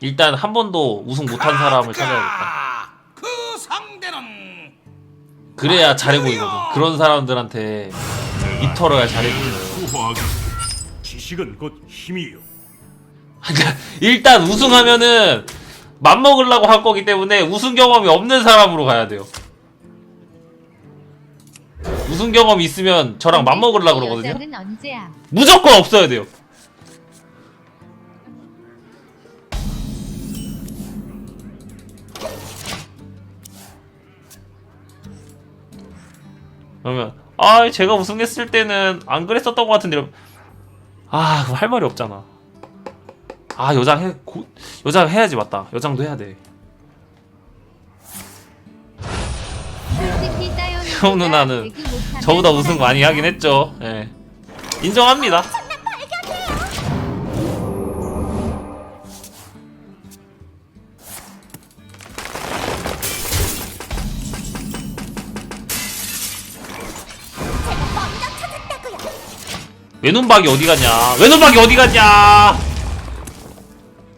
일단 한 번도 우승 못한 사람을 찾아야겠다. 아, 그 상대는 그래야 잘해 보이거든. 그런 사람들한테 입 털어야 잘해 보이거든. 후하게 지식은 곧 힘이요 그러니까 일단 우승하면은 맘 먹으려고 할 거기 때문에 우승 경험이 없는 사람으로 가야 돼요. 우승 경험이 있으면 저랑 맘 먹으려고 그러거든요. 여자는 언제야? 무조건 없어야 돼요. 그러면 아 제가 우승했을 때는 안 그랬었던 것 같은데 이러면 아 그거 할 말이 없잖아. 아 여장 해 고, 여장 해야지 맞다. 여장도 해야 돼. 형 누나는 저보다 우승 많이 하긴 했죠. 예. 인정합니다. 외눈박이 어디 갔냐? 외눈박이 어디 갔냐?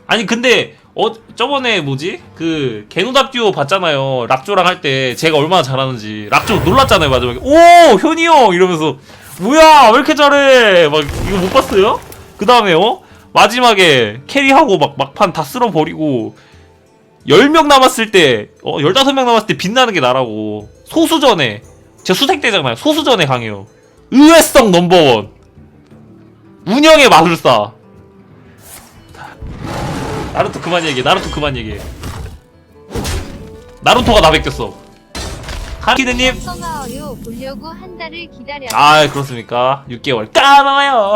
아니 근데 어 저번에 뭐지? 그 개노답 듀오 봤잖아요. 락조랑 할 때 제가 얼마나 잘하는지. 락조 놀랐잖아요 마지막에. 오 현이 형! 이러면서 뭐야? 왜 이렇게 잘해? 막 이거 못 봤어요? 그 다음에 어? 마지막에 캐리하고 막 막판 다 쓸어버리고 10명 남았을 때 어, 15명 남았을 때 빛나는 게 나라고. 소수전에 제 수색 때잖아요. 소수전에 강해요. 의외성 넘버원 운영의 마술사. 나루토 그만 얘기해 나루토 그만 얘기해. 나루토가 나 보려고 한 달을 기다려. 아 그렇습니까? 6개월. 까마요.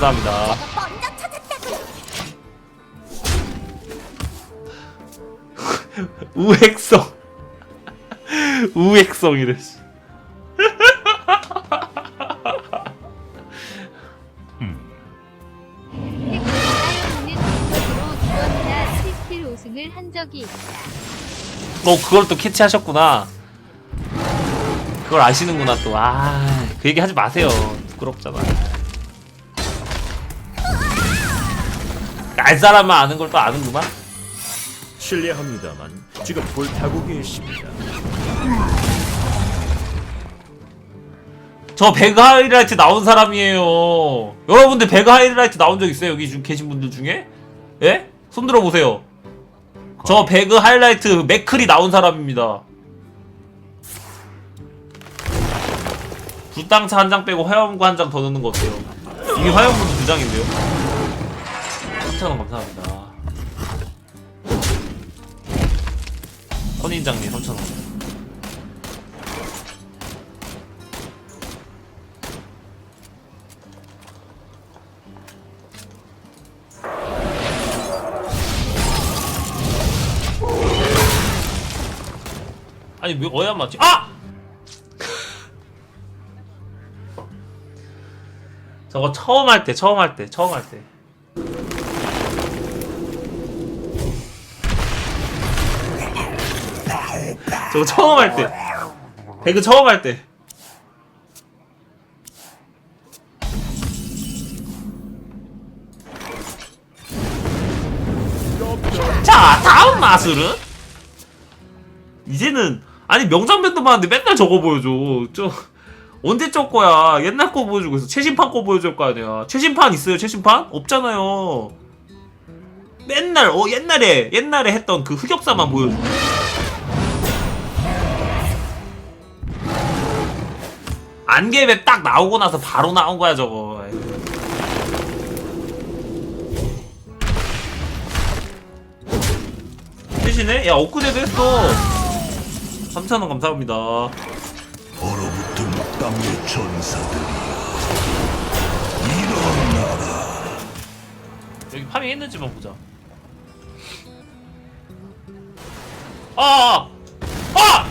감사합니다. 우액성. 우액성이래 씨. 우승을 한 적이 있다. 어 그걸 또 캐치하셨구나. 그걸 아시는구나 또 아 그 얘기 하지 마세요. 부끄럽잖아. 알 사람만 아는 걸 또 아는구만. 실례합니다만 지금 불타고 계십니다. 저 배그 하이라이트 나온 사람이에요. 여러분들 배그 하이라이트 나온 적 있어요? 여기 중 계신 분들 중에? 예? 손 들어 보세요 저 배그 하이라이트 맥클이 나온 사람입니다. 불당차 한 장 빼고 화염구 한 장 더 넣는 거 어때요? 이게 화염구도 두 장인데요? 3,000원 감사합니다. 선인장님 3,000원 아니 왜 어야 맞지? 아! 저거 처음 할 때, 처음 할 때, 처음 할 때. 저거 처음 할 때. 배그 처음 할 때. 자, 다음 마술은? 이제는 아니 명장면도 많은데 맨날 저거 보여줘. 저 언제 적 거야? 옛날 거 보여주고 있어. 최신판 거 보여줄 거 아니야. 최신판 있어요? 최신판? 없잖아요. 맨날 어 옛날에 옛날에 했던 그 흑역사만 보여줘. 안개맵 딱 나오고 나서 바로 나온 거야 저거. 대신에 야 엊그제도 했어. 3,000원 감사합니다. 얼어붙은 땅의 전사들이여 일어나라 여기 파밍했는지만 보자. 아! 아! 아!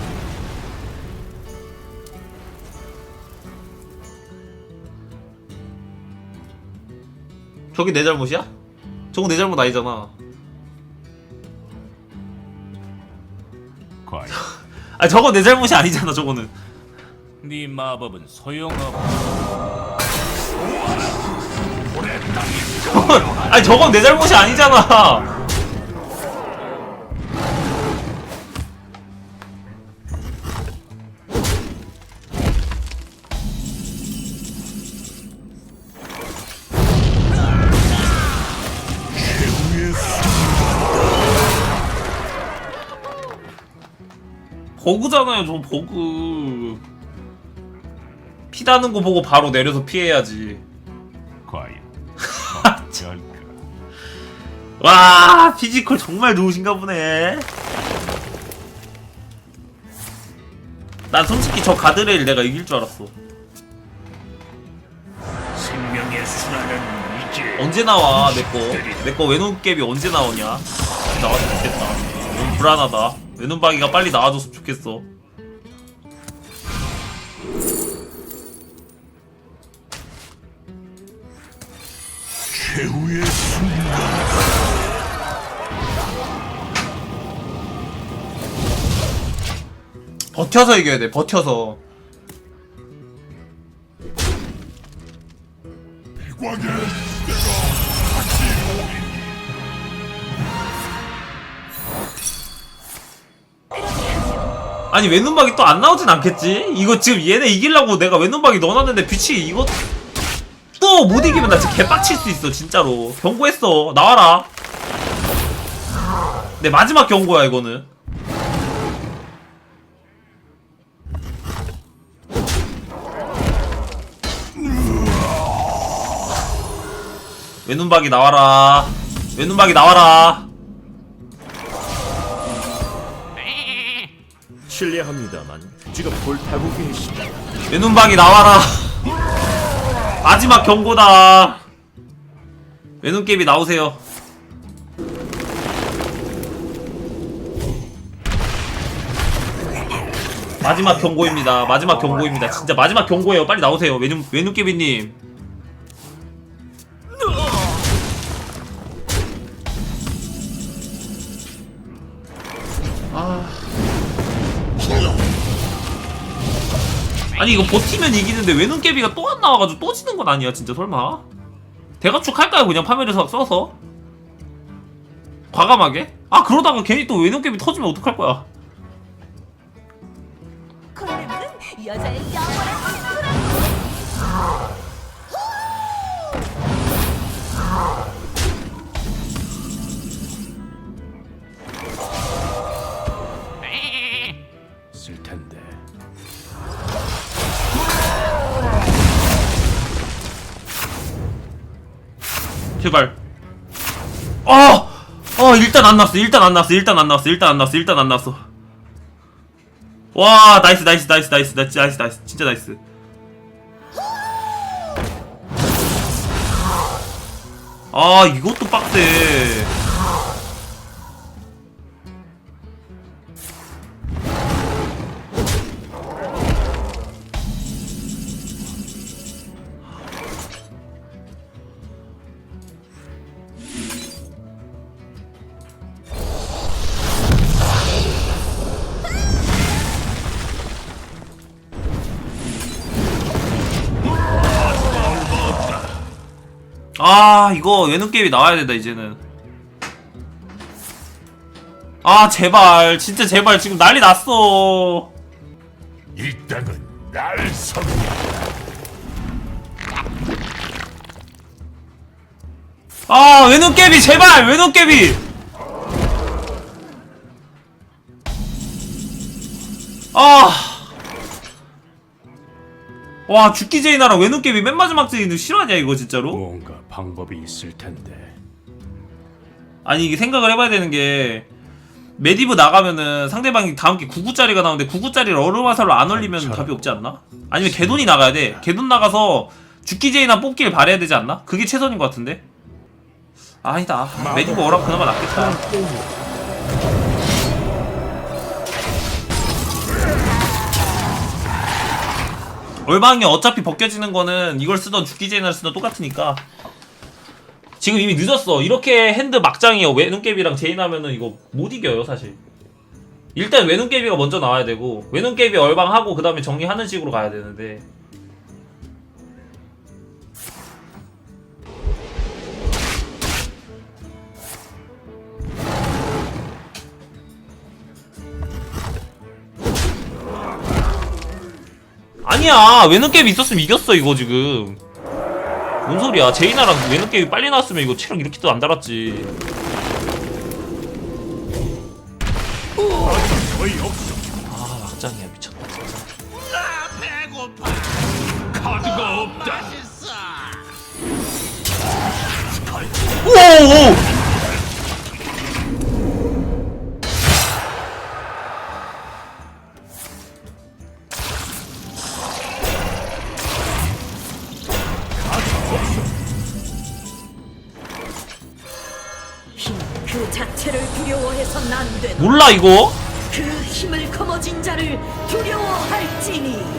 저게 내 잘못이야? 저거 내 잘못 아니잖아. 아 저거 내 잘못이 아니잖아 저거는. 네 마법은 소용없다 저건 아니 저건 내 잘못이 아니잖아. 버그잖아요 저 버그. 피다는 거 보고 바로 내려서 피해야지. 과연. 어쩔까? 와 피지컬 정말 좋으신가 보네. 난 솔직히 저 가드레일 내가 이길 줄 알았어. 생명의 순환은 이제 언제 나와 내꺼 내꺼 외눈깨비 언제 나오냐? 나왔으면 좋겠다. 너무 불안하다 외눈박이가 빨리 나와줬으면 좋겠어. 최후의 순간. 버텨서 이겨야 돼 버텨서. 광야 아니 외눈박이 또 안 나오진 않겠지? 이거 지금 얘네 이기려고 내가 외눈박이 넣어놨는데 빛이 이거 또 못 이기면 나 진짜 개빡칠 수 있어 진짜로. 경고했어. 나와라. 내 마지막 경고야 이거는. 외눈박이 나와라. 외눈박이 나와라 실례합니다만 지금 볼타고 계십니다. 외눈박이 나와라. 마지막 경고다. 외눈깨비 나오세요? 마지막 경고입니다. 마지막 경고입니다. 진짜 마지막 경고예요. 빨리 나오세요. 외눈, 외눈깨비님 아니 이거 버티면 이기는데 외눈깨비가 또 안 나와가지고 또 지는 건 아니야 진짜 설마? 대가축 할까요 그냥 파멸을 서- 써서? 과감하게? 아 그러다가 괜히 또 외눈깨비 터지면 어떡할 거야? 여자의 영원한 친구 제발. 어! 어 일단 안 나왔어. 일단 안 나왔어. 일단 안 나왔어. 일단 안 나왔어. 일단 안 나왔어. 와 나이스 나이스 나이스 나이스 나이스 나이스 나이스. 진짜 나이스. 아 이것도 빡세 아 이거 외눈게임이 나와야 된다 이제는. 아 제발. 진짜 제발. 지금 난리 났어. 이 땅은 날 섬긴다 아 외눈깨비 제발! 외눈깨비! 아와 죽기 제이나랑 외눈깨비 맨 마지막 제이는 실화냐 이거 진짜로? 뭔가 방법이 있을 텐데. 아니 이게 생각을 해봐야 되는 게 메디브 나가면은 상대방이 다음 게 99짜리가 나오는데 99짜리를 얼음화살로 안 올리면 답이 없지 않나? 아니면 개돈이 나가야 돼 개돈 나가서 죽기 제이나 뽑기를 바래야 되지 않나? 그게 최선인 것 같은데? 아니다 메디브 어라 그나마 낫겠다 얼방이 어차피 벗겨지는 거는 이걸 쓰던 죽기 제이나를 쓰던 똑같으니까 지금 이미 늦었어. 이렇게 핸드 막장이요. 외눈깨비랑 제인 하면은 이거 못 이겨요, 사실. 일단 외눈깨비가 먼저 나와야 되고 외눈깨비 얼방하고 그 다음에 정리하는 식으로 가야 되는데 아니야 외눈깨비 있었으면 이겼어 이거 지금 뭔 소리야? 제이나랑 외눈깨비 빨리 나왔으면 이거 체력 이렇게도 안 달았지. 아 막장이야. 미쳤다 진짜. 배고파. 카드가 없다 오오오 안 된다. 몰라 이거 그 힘을 거머쥔 자를 두려워할지니.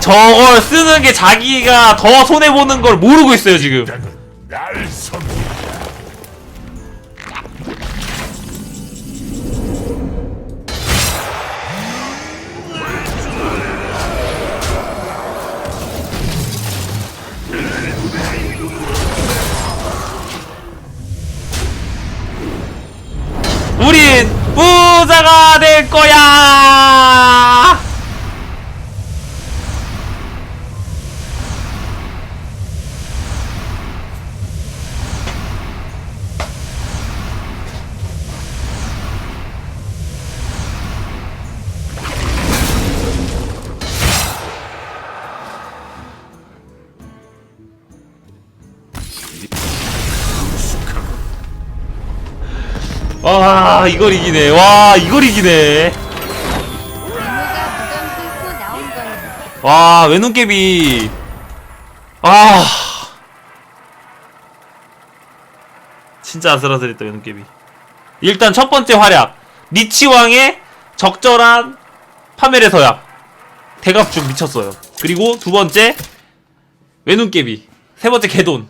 저걸 쓰는 게 자기가 더 손해 보는 걸 모르고 있어요 지금 부자가 될 거야 와 이걸 이기네. 와 이걸 이기네. 와 외눈깨비. 아. 진짜 아슬아슬했다 외눈깨비. 일단 첫 번째 활약. 니치왕의 적절한 파멸의 서약. 대갑축 미쳤어요. 그리고 두 번째 외눈깨비. 세 번째 개돈